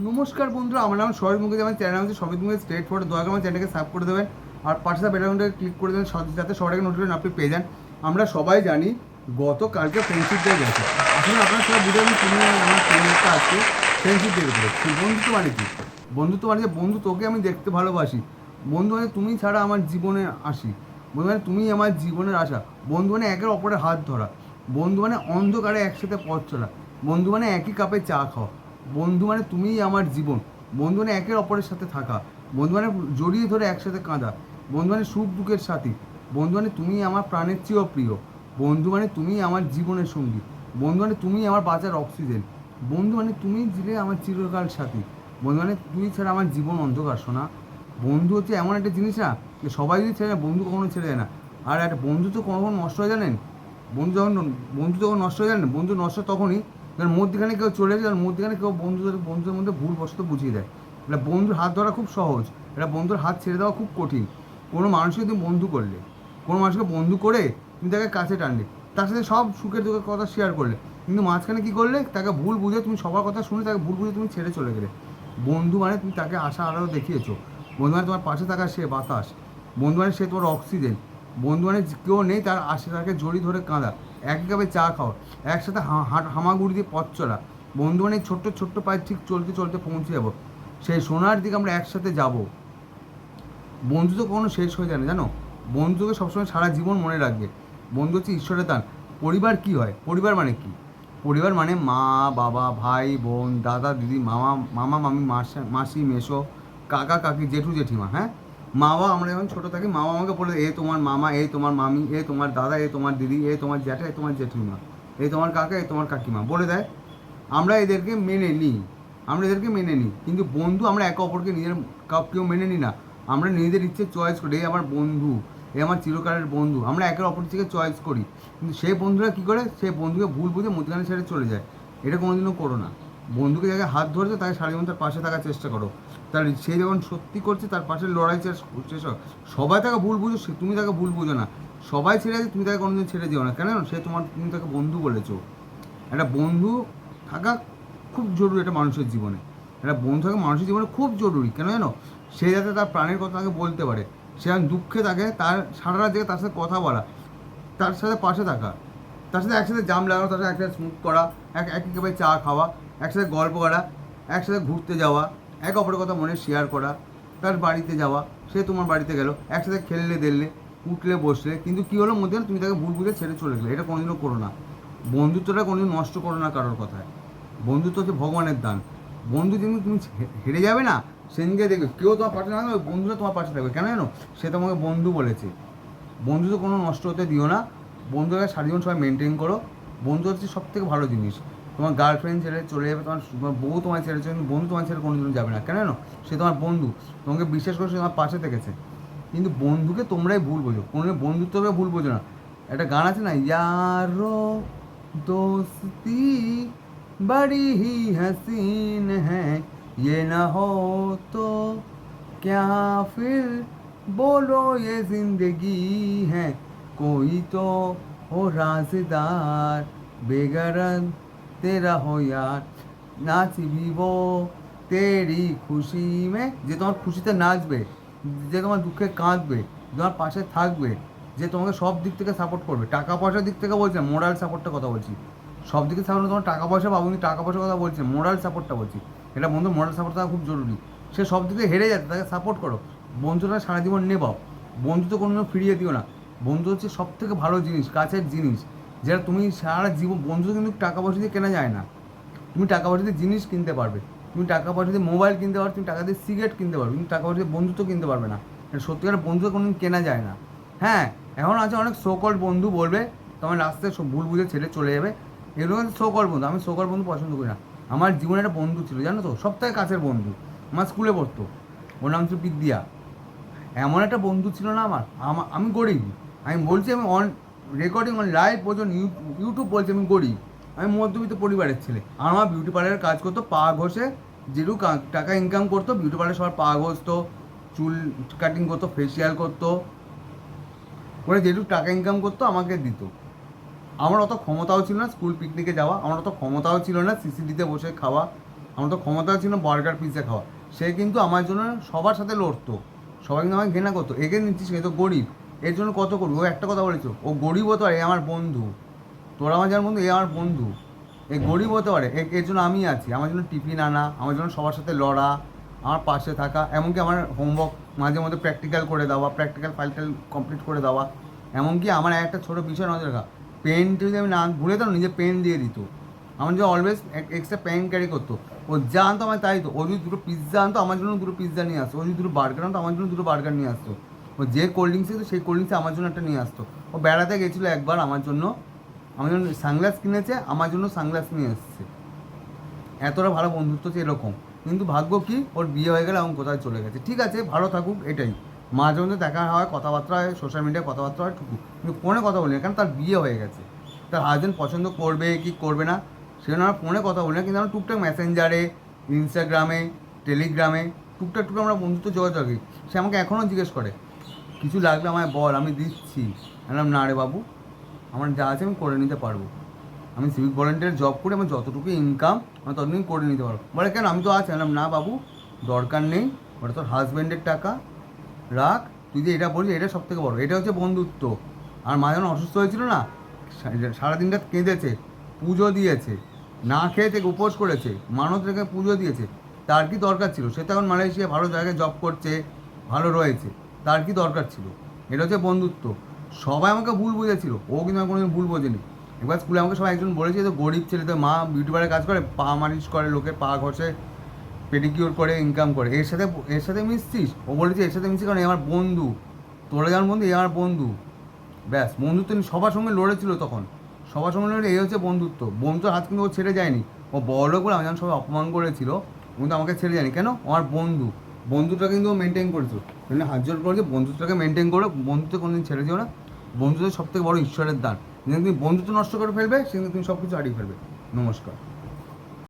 নমস্কার বন্ধুরা, আমার নাম সরোজ মুখী আমার চ্যানেল হচ্ছে সমিত মুখী স্ট্রেট ফটো দয়া করে আমার চ্যানেলকে সাবস্ক্রাইব করে দেবেন। আর পাশে বেলাউনটা ক্লিক করে দেবেন যাতে আগে নোটিফিকেশন আপনি পেয়ে যান। আমরা সবাই জানি গতকালকে ফ্রেন্ডশিপ ডে গেছে। আসলে আপনারা সবাই বুঝে যাবেন তুমি আমার ফ্রেন্ডটা আজকে ফ্রেন্ডশিপ ডে গেছে। বন্ধুত্ব মানে কি? বন্ধুত্ব মানে যে বন্ধু তোকে আমি দেখতে ভালোবাসি। বন্ধু মানে তুমি ছাড়া আমার জীবনে আসি। বন্ধু মানে তুমি আমার জীবনের আশা। বন্ধু মানে একের অপরের হাত ধরা। বন্ধু মানে অন্ধকারে একসাথে পথ চলা। বন্ধু মানে একই কাপে চা খাওয়া। বন্ধু মানে তুমিই আমার জীবন। বন্ধু মানে একের অপরের সাথে থাকা। বন্ধু মানে জড়িয়ে ধরে একসাথে কাঁদা। বন্ধু মানে সুখ দুঃখের সাথী। বন্ধু মানে তুমি আমার প্রাণের চেয়েও প্রিয় বন্ধু মানে তুমি আমার জীবনের সঙ্গী। বন্ধু মানে তুমি আমার বাঁচার অক্সিজেন। বন্ধু মানে তুমি ছিলে আমার চিরকাল সাথী। বন্ধু মানে তুই ছাড়া আমার জীবন অন্ধকার শোনা বন্ধু হচ্ছে এমন একটা জিনিস না, যে সবাই যদি ছেড়ে বন্ধু কখনো ছেড়ে যায় না। আর একটা বন্ধু তো কখন নষ্ট হয়ে জানেন? বন্ধু যখন বন্ধু যখন নষ্ট হয়ে জানেন? বন্ধু নষ্ট তখনই যখন মধ্যখানে কেউ চলে যায়, মধ্যখানে কেউ বন্ধুদের বন্ধুদের মধ্যে ভুল বসত বুঝিয়ে দেয়। এটা বন্ধুর হাত ধরা খুব সহজ। এটা বন্ধুর হাত ছেড়ে দেওয়া খুব কঠিন। কোনো মানুষকে তুমি বন্ধু করলে, কোনো মানুষকে বন্ধু করে তুমি তাকে কাছে টানলে, তার সাথে সব সুখের দুঃখের কথা শেয়ার করলে, কিন্তু মাঝখানে কী করলে? তাকে ভুল বুঝে তুমি সবার কথা শুনে তাকে ভুল বুঝে তুমি ছেড়ে চলে গেলে। বন্ধু মানে তুমি তাকে আশা আরও দেখিয়েছো। বন্ধু মানে তোমার পাশে থাকা সে বাতাস। বন্ধু মানে সে তোমার অক্সিজেন বন্ধু মানে কেউ নেই, তার আশে তাকে জড়ি ধরে কাঁদা। এক কাপে চা খাওয়া একসাথে হামাগুড়ি দিয়ে পথ চলা। বন্ধু মানে ছোট্ট ছোট্ট পায়ে ঠিক চলতে চলতে পৌঁছে যাব। সেই সোনার দিকে আমরা একসাথে যাব। বন্ধু তো কখনো শেষ হয়ে যায় না, জানো? বন্ধুকে সবসময় সারা জীবন মনে রাখবে। বন্ধু হচ্ছে ঈশ্বরের দান। পরিবার কি হয়? পরিবার মানে কি? পরিবার মানে মা, বাবা, ভাই, বোন, দাদা, দিদি, মামা মামা, মামি, মাসা, মাসি, মেসো, কাকা, কাকি, জেঠু, জেঠিমা হ্যাঁ? মা বাবা আমরা যখন ছোটো থাকি মা বাবা আমাকে বলে, এ তোমার মামা, এ তোমার মামি, এ তোমার দাদা, এ তোমার দিদি, এ তোমার জ্যাঠা, এ তোমার জেঠিমা, এ তোমার কাকা, এ তোমার কাকিমা। বলে দেয়, আমরা এদেরকে মেনে নিই আমরা এদেরকে মেনে নিই কিন্তু বন্ধু আমরা একে অপরকে নিজের কাউ- কেউ মেনে নিই না। আমরা নিজেদের ইচ্ছে চয়েস করি এই আমার বন্ধু, এ আমার চিরকালের বন্ধু, আমরা একে অপর থেকে চয়েস করি। কিন্তু সেই বন্ধুরা কী করে? সেই বন্ধুকে ভুল বুঝে মধ্যখানে ছেড়ে চলে যায়। এটা কোনোদিনও করো না। বন্ধুকে যাকে হাত ধরেছে, তাকে সারা জীবন তার পাশে থাকার চেষ্টা করো। তার সে যখন সত্যি করছে, তার পাশে লড়াই করো। সবাই তাকে ভুল বুঝো তুমি তাকে ভুল বুঝো না। সবাই ছেড়ে আছে তুমি তাকে কোনোদিন ছেড়ে দিও না। কেন? সে তোমার, তুমি তাকে বন্ধু বলেছ। একটা বন্ধু থাকা খুব জরুরি একটা মানুষের জীবনে। একটা বন্ধু থাকা মানুষের জীবনে খুব জরুরি। কেন জানো? সে যাতে তার প্রাণের কথা তাকে বলতে পারে। সে যখন দুঃখে থাকে, তার সারা রাত তার সাথে কথা বলা, তার সাথে পাশে থাকা, তার সাথে একসাথে জাম লাগানো, তার সাথে একসাথে স্মুক করা, এক কাপে চা খাওয়া একসাথে গল্প করা, একসাথে ঘুরতে যাওয়া, এক অপরের কথা মনে শেয়ার করা, তার বাড়িতে যাওয়া, সে তোমার বাড়িতে গেল, একসাথে খেললে দেললে, উঠলে বসলে, কিন্তু কী হলো মধ্যে তুমি তাকে ভুল বুঝে ছেড়ে চলে গেলে, এটা কোনোদিনও করো না। বন্ধুত্বটা কোনোদিন নষ্ট করো না কারোর কথায়। বন্ধুত্ব হচ্ছে ভগবানের দান। বন্ধু যেদিন তুমি হেরে যাবে না, সেদিনকে দেখবে, কেউ তোমার পাশে না থাকবে, বন্ধুরা তোমার পাশে থাকবে। কেন জানো? সে তোমাকে বন্ধু বলেছে। বন্ধু তো কোনো নষ্ট হতে দিও না। বন্ধুকে সারা জীবন সবাই মেনটেন করো। বন্ধু হচ্ছে সব থেকে ভালো জিনিস। তোমার গার্লফ্রেন্ড ছেড়ে চলে যাবে তোমার তোমার বউ তোমার ছেড়ে চলে যাবে, বন্ধু তোমার ছেড়ে কোনো দিন যাবে না কেন জানো সে তোমার বন্ধু তোমাকে বিশ্বাস করে সে তোমার পাশে থেকেছে কিন্তু বন্ধুকে তোমরাই ভুল বোঝো কোনো বন্ধুত্বকে ভুল বোঝো না একটা গান আছে না ইয়ারো दोस्ती बड़ी ही हसीन है ये न हो तो क्या फिर बोलो ये जिंदगी है कोई तो हो राजदार बेगरज তেরা হইয়ার নাচিবিব তেরি খুশি মে যে তোমার খুশিতে নাচবে, যে তোমার দুঃখে কাঁদবে তোমার পাশে থাকবে, যে তোমাকে সব দিক থেকে সাপোর্ট করবে। টাকা পয়সার দিক থেকে বলছে মোরাল সাপোর্টটা কথা বলছি। সব দিকে সাপোর্ট তোমার টাকা পয়সা পাবো, কিন্তু টাকা পয়সার কথা বলছে মোরাল সাপোর্টটা বলছি। এটা বন্ধু মোরাল সাপোর্ট থাকা খুব জরুরি। সে সব দিকে হেরে যাচ্ছে, তাকে সাপোর্ট করো। বন্ধুটা সারা জীবন নেবাও। বন্ধু তো কোনো ফিরিয়ে দিও না। বন্ধু হচ্ছে সব থেকে ভালো জিনিস, কাছের জিনিস। যেটা তুমি সারা জীবন বন্ধু কিন্তু টাকা পয়সা দিয়ে কেনা যায় না। তুমি টাকা পয়সা দিয়ে জিনিস কিনতে পারবে। তুমি টাকা পয়সা দিয়ে মোবাইল কিনতে পারবে, তুমি টাকা দিয়ে সিগারেট কিনতে পারবে, কিন্তু টাকা পয়সা দিয়ে বন্ধুত্ব কিনতে পারবে না। সত্যিকার বন্ধু কোনোদিন কেনা যায় না। হ্যাঁ এখন আছে অনেক সোকল বন্ধু বলবে, তোমার রাস্তায় সব ভুল বুঝে ছেড়ে চলে যাবে। এগুলো সোকল বন্ধু, আমি সোকল বন্ধু পছন্দ করি না। আমার জীবনে একটা বন্ধু ছিল, জানো তো? সব থেকে কাছের বন্ধু। আমার স্কুলে পড়তো। ওর নাম ছিল বিদ্যা এমন একটা বন্ধু ছিল না আমার। আমি গরিব। আমি বলছি আমি অন রেকর্ডিং অন লাইভ পর্যন্ত ইউটিউব বলছি, আমি গরিব। আমি মধ্যবিত্ত পরিবারের ছেলে। আর আমার বিউটি পার্লারের কাজ করতো, পা ঘষে, যেটুকু টাকা ইনকাম করতো বিউটি পার্লার সবার পা ঘষতো, চুল কাটিং করতো ফেসিয়াল করতো। করে যেটুকু টাকা ইনকাম করতো, আমাকে দিত। আমার অত ক্ষমতাও ছিল না স্কুল পিকনিকে যাওয়া, আমার অত ক্ষমতাও ছিল না সিসিডিতে বসে খাওয়া, আমার তো ক্ষমতাও ছিল না বার্গার পিৎজা খাওয়া। সে কিন্তু আমার জন্য সবার সাথে লড়তো। সবাই কিন্তু আমাকে ঘৃণা করতো। একে নিচ্ছিস এ তো গরিব। এর জন্য কত করবি? ও একটা কথা বলেছ, ও গরিব হতে পারে, এ আমার বন্ধু। তোরা আমার যার বন্ধু এ আমার বন্ধু। এ গরিব হতে পারে এর জন্য আমি আছি। আমার জন্য টিফিন আনা, আমার জন্য সবার সাথে লড়া, আমার পাশে থাকা, এমনকি আমার হোমওয়ার্ক মাঝে মধ্যে প্র্যাকটিক্যাল করে দেওয়া প্র্যাকটিক্যাল ফাইলটাল কমপ্লিট করে দেওয়া। এমনকি আমার একটা ছোটো বিষয় নজর রাখা পেন যদি আমি না ভুলে দিতাম নিজে পেন দিয়ে দিত। আমার যে অলওয়েজ এক্সট্রা পেন ক্যারি করতো। ও যা আনতো আমার তাই তো ও যদি দুটো পিৎজা আনতো, আমার জন্য দুটো পিৎজা নিয়ে আসতো। ও যদি দুটো বার্গার আনতো, আমার জন্য দুটো বার্গার নিয়ে আসতো। ও যে কোল্ড ড্রিঙ্কস দিত সেই কোল্ড ড্রিঙ্কস আমার জন্য একটা নিয়ে আসতো। ও বেড়াতে গেছিল একবার আমার জন্য। আমার জন্য সানগ্লাস কিনেছে, আমার জন্য সানগ্লাস নিয়ে এসছে। এতটা ভালো বন্ধুত্ব হচ্ছে এরকম। কিন্তু ভাগ্য কি? ওর বিয়ে হয়ে গেলে এবং কোথায় চলে গেছে। ঠিক আছে, ভালো থাকুক, এটাই। মাঝে মধ্যে দেখা হয়, কথাবার্তা হয় সোশ্যাল মিডিয়ায় কথাবার্তা হয় টুকু কিন্তু ফোনে কথা বলি না কারণ তার বিয়ে হয়ে গেছে। তার হাজবেন্ড পছন্দ করবে কি করবে না, সেজন্য আমরা ফোনে কথা বলি না। কিন্তু আমরা টুকটাক মেসেঞ্জারে ইনস্টাগ্রামে টেলিগ্রামে টুকটাক টুকটাক আমরা বন্ধুত্ব যোগাযোগ রাখি সে আমাকে এখনও জিজ্ঞেস করে কিছু লাগলে আমায় বল আমি দিচ্ছি। বললাম না রে বাবু আমার যা আছে আমি করে নিতে পারব। আমি সিভিক ভলেন্টিয়ার জব করে আমার যতটুকু ইনকাম আমি ততদিন করে নিতে পারব। বলে কেন? আমি তো আছি। বললাম, না বাবু দরকার নেই ওটা তোর হাজব্যান্ডের টাকা। রাখ তুই যে এটা বলছিস এটা সব থেকে বড়। এটা হচ্ছে বন্ধুত্ব। আর মা যখন অসুস্থ হয়েছিল না সারাদিনটা কেঁদেছে পুজো দিয়েছে না খেয়ে থেকে উপোস করেছে মানত রেখে পুজো দিয়েছে তার কি দরকার ছিল? সে তো এখন মালয়েশিয়া ভালো জায়গায় জব করছে ভালো রয়েছে। তার কি দরকার ছিল? এটা হচ্ছে বন্ধুত্ব। সবাই আমাকে ভুল বুঝেছিল। ও কিন্তু আমি কোনোদিন ভুল বোঝেনি। এবার স্কুলে আমাকে সবাই একজন বলেছে যে, গরিব ছেলে তো মা বিউটি কাজ করে, পা মালিশ করে, লোকে পা ঘষে পেডিকিউর করে ইনকাম করে। এর সাথে এর সাথে মিশছিস? ও বলেছে, এর সাথে মিশছি কারণ আমার বন্ধু। তোরা যেমন বন্ধু, এ আমার বন্ধু। ব্যাস, বন্ধুত্ব সবার সঙ্গে লড়েছিল তখন। সবার সঙ্গে লড়ে এই হচ্ছে বন্ধুত্ব। বন্ধুর হাত কিন্তু ও ছেড়ে যায়নি। ও বড় করে আমি যখন সবাই অপমান করেছিল। কিন্তু আমাকে ছেড়ে যায়নি। কেন? আমার বন্ধু। বন্ধুটা কিন্তু মেনটেন করেছিল মানে জোর করে বন্ধুটাকে মেনটেন করো, বন্ধুত্ব কোনোদিন ছেড়ে দিও না। বন্ধুদের সব থেকে বড় ঈশ্বরের দান যেদিন তুমি বন্ধুত্ব নষ্ট করে ফেলবে, সেদিন তুমি সব কিছু হারিয়ে ফেলবে। নমস্কার।